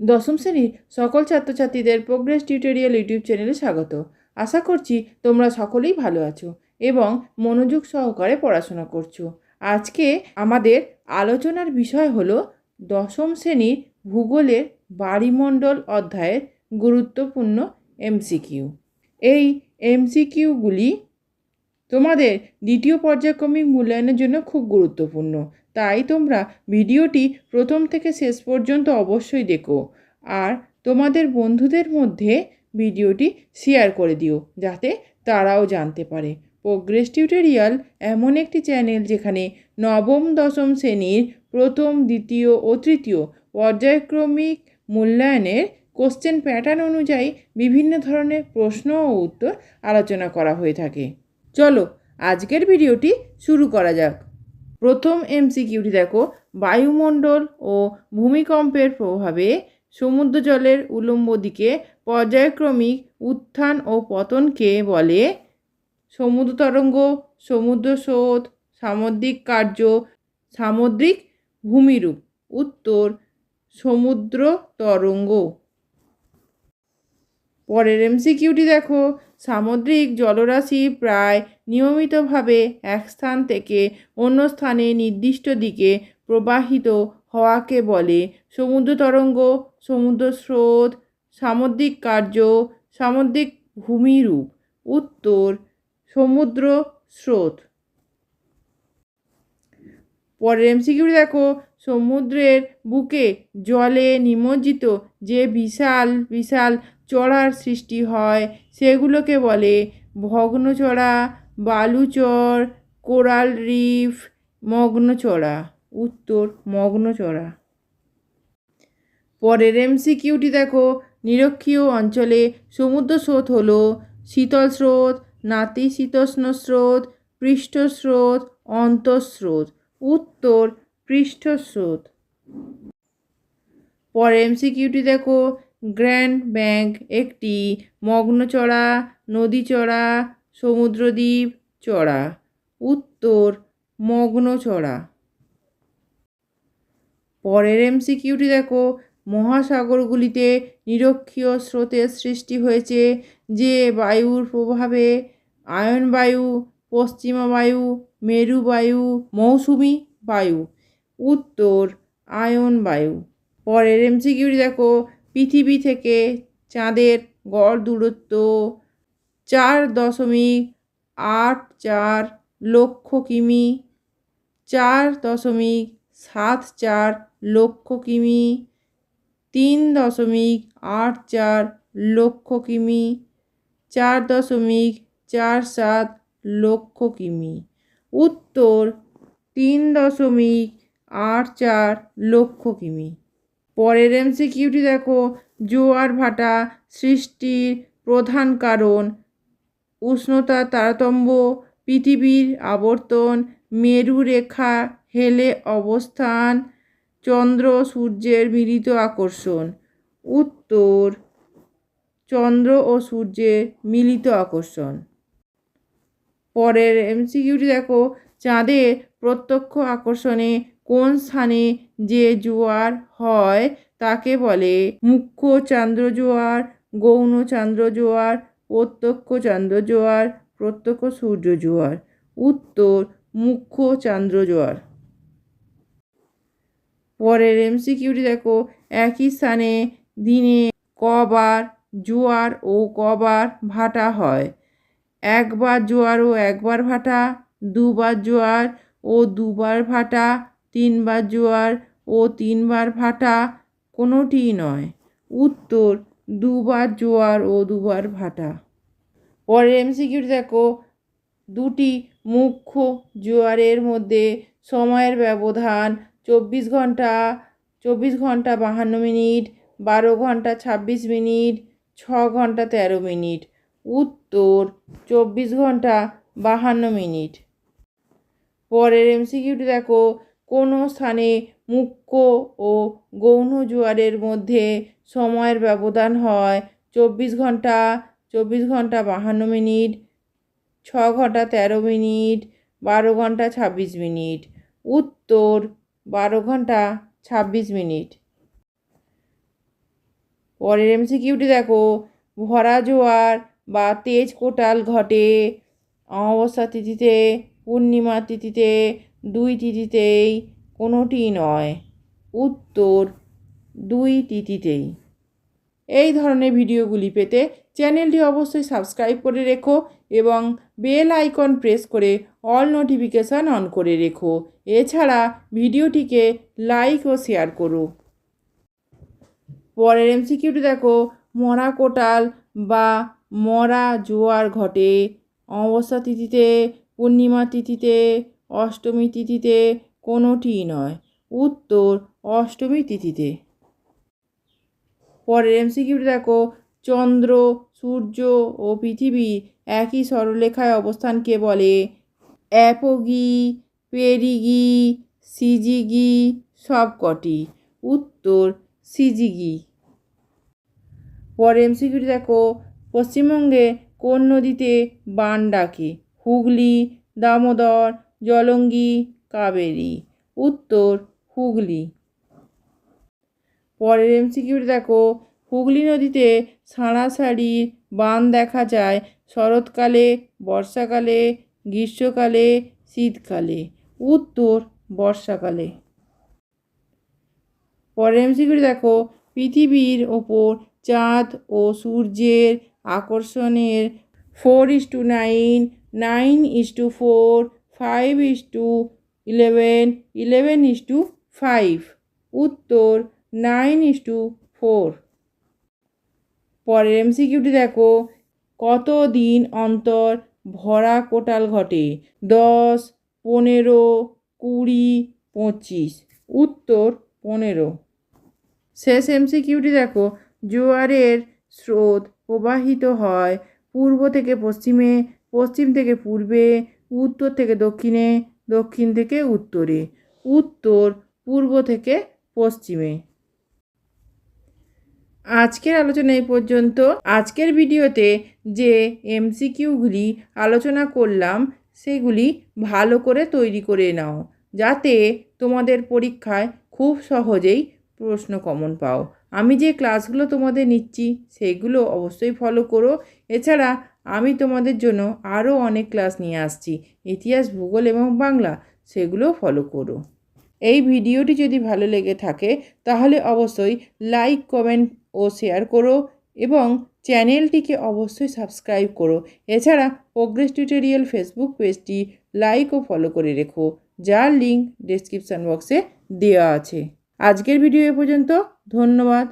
দশম শ্রেণির সকল ছাত্রছাত্রীদের প্রোগ্রেস টিউটোরিয়াল ইউটিউব চ্যানেলে স্বাগত। আশা করছি তোমরা সকলেই ভালো আছো এবং মনোযোগ সহকারে পড়াশোনা করছ। আজকে আমাদের আলোচনার বিষয় হলো দশম শ্রেণির ভূগোলের বাড়িমণ্ডল অধ্যায়ের গুরুত্বপূর্ণ এমসিকিউ এই এমসিকিউগুলি তোমাদের দ্বিতীয় পর্যায়ক্রমিক মূল্যায়নের জন্য খুব গুরুত্বপূর্ণ। তাই তোমরা ভিডিওটি প্রথম থেকে শেষ পর্যন্ত অবশ্যই দেখো। আর তোমাদের বন্ধুদের মধ্যে ভিডিওটি শেয়ার করে দিও, যাতে তারাও জানতে পারে। প্রোগ্রেস টিউটোরিয়াল এমন একটি চ্যানেল যেখানে নবম, দশম শ্রেণির প্রথম, দ্বিতীয় ও তৃতীয় পর্যায়ক্রমিক মূল্যায়নের কোশ্চেন প্যাটার্ন অনুযায়ী বিভিন্ন ধরনের প্রশ্ন ও উত্তর আলোচনা করা হয়ে থাকে। চলো, আজকের ভিডিওটি শুরু করা যাক। প্রথম এমসিকিউটি দেখো, বায়ুমণ্ডল ও ভূমিকম্পের প্রভাবে সমুদ্র জলের উলম্ব দিকে পর্যায়ক্রমিক উত্থান ও পতনকে বলে সমুদ্র তরঙ্গ, সমুদ্র স্রোত, সামুদ্রিক কার্য, সামুদ্রিক ভূমিরূপ, উত্তর সমুদ্র তরঙ্গ। পরের এমসিকিউটি দেখো সামুদ্রিক জলরাশি প্রায় নিয়মিতভাবে এক স্থান থেকে অন্য স্থানে নির্দিষ্ট দিকে প্রবাহিত হওয়াকে বলে সমুদ্র তরঙ্গ সমুদ্র স্রোত সামুদ্রিক কার্য, সামুদ্রিক ভূমিরূপ। উত্তর সমুদ্র স্রোত পরের এমসিকিউটি দেখো। সমুদ্রের বুকে জলে নিমজ্জিত যে বিশাল বিশাল চড়ার সৃষ্টি হয়, সেগুলোকে বলে ভগ্নচড়া, বালুচর, কোরাল রিফ, মগ্নচড়া, উত্তর মগ্নচড়া। পরের এমসিকিউটি দেখো, নিরক্ষীয় অঞ্চলে সমুদ্র স্রোত হল শীতল স্রোত, নাতিশীতোষ্ণ স্রোত, পৃষ্ঠস্রোত, অন্তঃস্রোত। উত্তর পৃষ্ঠস্রোত। পরের এমসিকিউটি দেখো, গ্র্যান্ড ব্যাঙ্ক একটি মগ্নচড়া নদী চড়া সমুদ্রদ্বীপ চড়া, উত্তর মগ্নচড়া। পরের এমসিকিউটি দেখো, মহাসাগরগুলিতে নিরক্ষীয় স্রোতের সৃষ্টি হয়েছে, যে বায়ুর প্রভাবে আয়ন বায়ু, পশ্চিমা বায়ু, মেরু বায়ু, মৌসুমি বায়ু। উত্তর, আয়ন বায়ু। পরের এমসিকিউটি দেখো, পৃথিবী থেকে চাঁদের গড় দূরত্ব চার দশমিক আট চার লক্ষ কিমি, চার দশমিক সাত চার লক্ষ কিমি, তিন দশমিক আট চার লক্ষ কিমি, চার দশমিক চার সাত লক্ষ কিমি। উত্তর, তিন দশমিক আট চার লক্ষ কিমি। পরের এমসিকিউটি দেখো জোয়ার ভাটা সৃষ্টির প্রধান কারণ, উষ্ণতা তারতম্য, পৃথিবীর আবর্তন মেরু রেখা হেলে অবস্থান, চন্দ্র সূর্যের মিলিত আকর্ষণ। উত্তর, চন্দ্র ও সূর্যের মিলিত আকর্ষণ। পরের এমসিকিউটি দেখো, চাঁদের প্রত্যক্ষ আকর্ষণে কোন স্থানে যে জোয়ার হয় তাকে বলে মুখ্য চান্দ্র জোয়ার, গৌণ চান্দ্র জোয়ার, প্রত্যক্ষ চান্দ্র জোয়ার, প্রত্যক্ষ সূর্য জোয়ার। উত্তর, মুখ্য চান্দ্র জোয়ার। পরের এমসিকিউটি দেখো, একই স্থানে দিনে কবার জোয়ার ও কবার ভাটা হয়। একবার জোয়ার ও একবার ভাটা, দুবার জোয়ার ও দুবার ভাটা তিনবার জোয়ার ও তিনবার ভাটা কোনোটিই নয়। উত্তর, দুবার জোয়ার ও দুবার ভাটা। পরের এমসিকিউটি দেখো, দুটি মুখ্য জোয়ারের মধ্যে সময়ের ব্যবধান চব্বিশ ঘণ্টা চব্বিশ ঘণ্টা বাহান্ন মিনিট, বারো ঘণ্টা ছাব্বিশ মিনিট, ছ ঘণ্টা তেরো মিনিট। উত্তর, চব্বিশ ঘণ্টা বাহান্ন মিনিট। পরের এমসিকিউটি দেখো কোনো স্থানে মুখ্য ও গৌণ জোয়ারের মধ্যে সময়ের ব্যবধান হয় চব্বিশ ঘণ্টা চব্বিশ ঘণ্টা বাহান্ন মিনিট, ছ ঘণ্টা তেরো মিনিট, বারো ঘণ্টা ছাব্বিশ মিনিট। উত্তর, বারো ঘণ্টা ছাব্বিশ মিনিট। পরের এমসিকিউটি দেখো। ভরা জোয়ার বা তেজ কোটাল ঘটে। অমাবস্যা তিথিতে, পূর্ণিমা তিথিতে দুই তিথিতেই, কোনোটি নয়। উত্তর, দুই তিথিতেই। এই ধরনের ভিডিওগুলি পেতে চ্যানেলটি অবশ্যই সাবস্ক্রাইব করে রেখো এবং বেল আইকন প্রেস করে অল নোটিফিকেশান অন করে রেখো। এছাড়া ভিডিওটিকে লাইক ও শেয়ার করো। পরের এমসিকিউটি দেখো, মরা কোটাল বা মরা জোয়ার ঘটে। অমাবস্যা তিথিতে, পূর্ণিমা তিথিতে অষ্টমী তিথিতে কোনোটি নয়। উত্তর, অষ্টমী তিথিতে। পরের এমসিকিউটি দেখো, চন্দ্র, সূর্য ও পৃথিবী একই সরলরেখায় অবস্থানকে বলে। অ্যাপোগি, পেরিগি, সিজিগি সবকটি। উত্তর, সিজিগি। পরের এমসিকিউটি দেখো, পশ্চিমবঙ্গে কোন নদীতে বান ডাকে? হুগলি, দামোদর জলঙ্গি, কাবেরী, উত্তর হুগলি। পরের এমসিকিউটি দেখো। হুগলি নদীতে সাড়াসাড়ি বান দেখা যায় শরৎকালে, বর্ষাকালে, গ্রীষ্মকালে, শীতকালে, উত্তর বর্ষাকালে। পরের এমসিকিউটি দেখো। পৃথিবীর ওপর চাঁদ ও সূর্যের আকর্ষণের four is to nine nine is to four five is to eleven eleven is to five উত্তর নাইন ইস টু ফোর পরের এমসিকিউটি দেখো। কত দিন অন্তর ভরা কোটাল ঘটে? দশ, পনেরো, কুড়ি, পঁচিশ। উত্তর পনেরো। শেষ এমসিকিউটি দেখো। জোয়ারের স্রোত প্রবাহিত হয় পূর্ব থেকে পশ্চিমে, পশ্চিম থেকে পূর্বে উত্তর থেকে দক্ষিণে, দক্ষিণ থেকে উত্তরে, উত্তর পূর্ব থেকে পশ্চিমে। আজকের আলোচনা এই পর্যন্ত। আজকের ভিডিওতে যে এমসিকিউগুলি আলোচনা করলাম, সেগুলি ভালো করে তৈরি করে নাও, যাতে তোমাদের পরীক্ষায় খুব সহজেই প্রশ্ন কমন পাও। আমি যে ক্লাসগুলো তোমাদের নিচ্ছি সেইগুলো অবশ্যই ফলো করো। এছাড়া আমি তোমাদের জন্য আরও অনেক ক্লাস নিয়ে আসছি। ইতিহাস, ভূগোল এবং বাংলা সেগুলো ফলো করো। এই ভিডিওটি যদি ভালো লেগে থাকে, তাহলে অবশ্যই লাইক কমেন্ট ও শেয়ার করো এবং চ্যানেলটিকে অবশ্যই সাবস্ক্রাইব করো। এছাড়া প্রোগ্রেস টিউটোরিয়াল ফেসবুক পেজটি লাইক ও ফলো করে রেখো, যার লিঙ্ক ডেসক্রিপশান বক্সে দেওয়া আছে। আজকের ভিডিও এ পর্যন্ত, ধন্যবাদ।